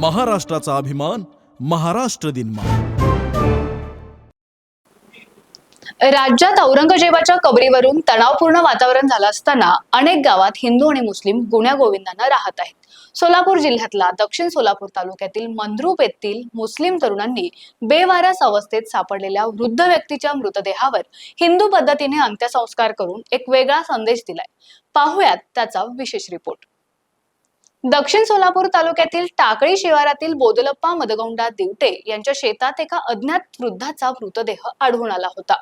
महाराष्ट्राचा अभिमान महाराष्ट्र दिन राज्यात औरंगजेबाच्या कबरीवरून तणावपूर्ण वातावरण झालं असताना अनेक गावात हिंदू आणि मुस्लिम गुण्या गोविंदांना राहत आहेत. सोलापूर जिल्ह्यातला दक्षिण सोलापूर तालुक्यातील मंद्रुप येथील मुस्लिम तरुणांनी बेवारस अवस्थेत सापडलेल्या वृद्ध व्यक्तीच्या मृतदेहावर हिंदू पद्धतीने अंत्यसंस्कार करून एक वेगळा संदेश दिलाय. पाहुयात त्याचा विशेष रिपोर्ट दक्षिण सोलापूर तालुक्यातील टाकळी शिवारातील बोदलप्पा मदगौंडा दिवटे यांच्या शेतात एका अज्ञात वृद्धाचा मृतदेह आढळून आला होता.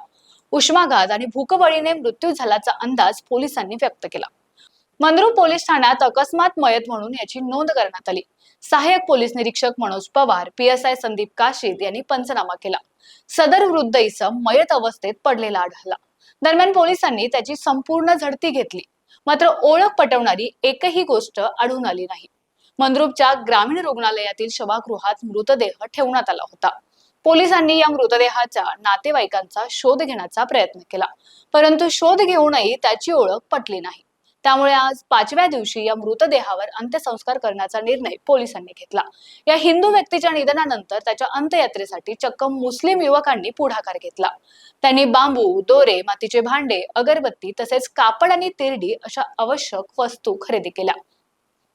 उष्माघात आणि भूकबळीने मृत्यू झाल्याचा अंदाज पोलिसांनी व्यक्त केला. मंद्रू पोलीस ठाण्यात अकस्मात मयत म्हणून याची नोंद करण्यात आली. सहाय्यक पोलीस निरीक्षक मनोज पवार पीएसआय संदीप काशीद यांनी पंचनामा केला. सदर वृद्ध इसम मयत अवस्थेत पडलेला आढळला. दरम्यान पोलिसांनी त्याची संपूर्ण झडती घेतली. मात्र ओळख पटवणारी एकही गोष्ट आढळून आली नाही. मंद्रुपच्या ग्रामीण रुग्णालयातील शवागृहात मृतदेह ठेवण्यात आला होता. पोलिसांनी या मृतदेहाच्या नातेवाईकांचा शोध घेण्याचा प्रयत्न केला परंतु शोध घेऊनही त्याची ओळख पटली नाही. त्यामुळे आज पाचव्या दिवशी या मृतदेहावर अंत्यसंस्कार करण्याचा निर्णय पोलिसांनी घेतला. या हिंदू व्यक्तीच्या निधनानंतर त्याच्या अंत्ययात्रेसाठी चक्क मुस्लिम युवकांनी पुढाकार घेतला. त्यांनी बांबू दोरे मातीचे भांडे अगरबत्ती तसेच कापड आणि तिरडी अशा आवश्यक वस्तू खरेदी केल्या.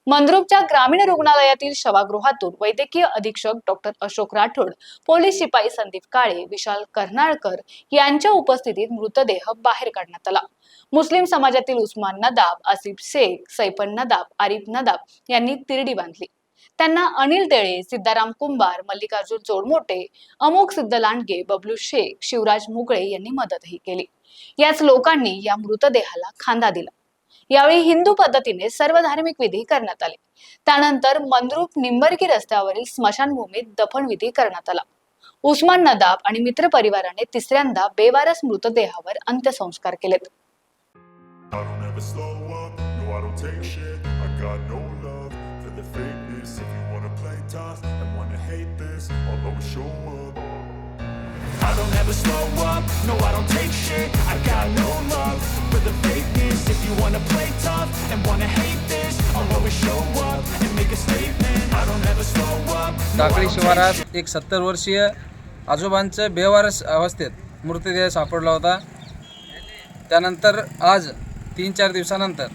मंद्रुपच्या ग्रामीण रुग्णालयातील शवागृहातून वैद्यकीय अधीक्षक डॉक्टर अशोक राठोड पोलीस शिपाई संदीप काळे विशाल कर्नाळकर यांच्या उपस्थितीत मृतदेह बाहेर काढण्यात आला. मुस्लिम समाजातील उस्मान नदाब आसिफ शेख सैफन नदाब आरिफ नदाब यांनी तिरडी बांधली. त्यांना अनिल तेळे सिद्धाराम कुंभार मल्लिकार्जुन जोडमोटे अमोक सिद्ध लांडगे बबलू शेख शिवराज मुगळे यांनी मदतही केली. याच लोकांनी या मृतदेहाला खांदा दिला. यावेळी हिंदू पद्धतीने सर्व धार्मिक विधी करण्यात आले. त्यानंतर मंद्रुप निंबरकी रस्त्यावरील स्मशानभूमीत दफनविधी करण्यात आला. उस्मान नदाब आणि मित्र परिवाराने तिसऱ्यांदा बेवारस मृतदेहावर अंत्यसंस्कार केलेत. Show up. I don't ever slow up, no I don't take shit I got no love for the fakeness If you wanna play tough and wanna hate this I'll always show up and make a statement I don't ever slow up, Takli शिवारात एक सत्तर वर्षीय आजोबांचं बेवारस अवस्थेत मृतदेह सापडला होता त्यानंतर आज तीन चार दिवसानंतर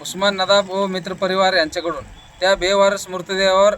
उस्मान नदाब व मित्रपरिवार यांच्याकडून त्या बेवारस मृतदेहावर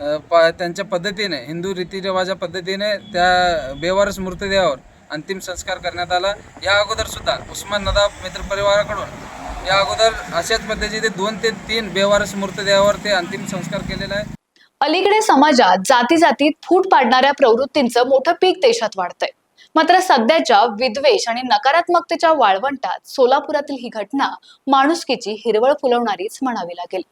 प त्यांच्या पद्धतीने हिंदू रीतिरिवाजा पद्धतीने त्या बेवारस मृतदेहावर अंतिम संस्कार करण्यात आला. या अगोदरसुद्धा उस्मान नदाब मित्रपरिवाराकडून या अगोदर अशाच पद्धतीने दोन ते तीन बेवारस मृतदेहावर ते अंतिम संस्कार केलेला आहे. अलीकडे समाजात जाती जातीत फूट पाडणाऱ्या प्रवृत्तींचं मोठं पीक देशात वाढतंय. मात्र सध्याच्या विद्वेष आणि नकारात्मकतेच्या वाळवंटात सोलापुरातील ही घटना माणुसकीची हिरवळ फुलवणारीच म्हणावी लागेल.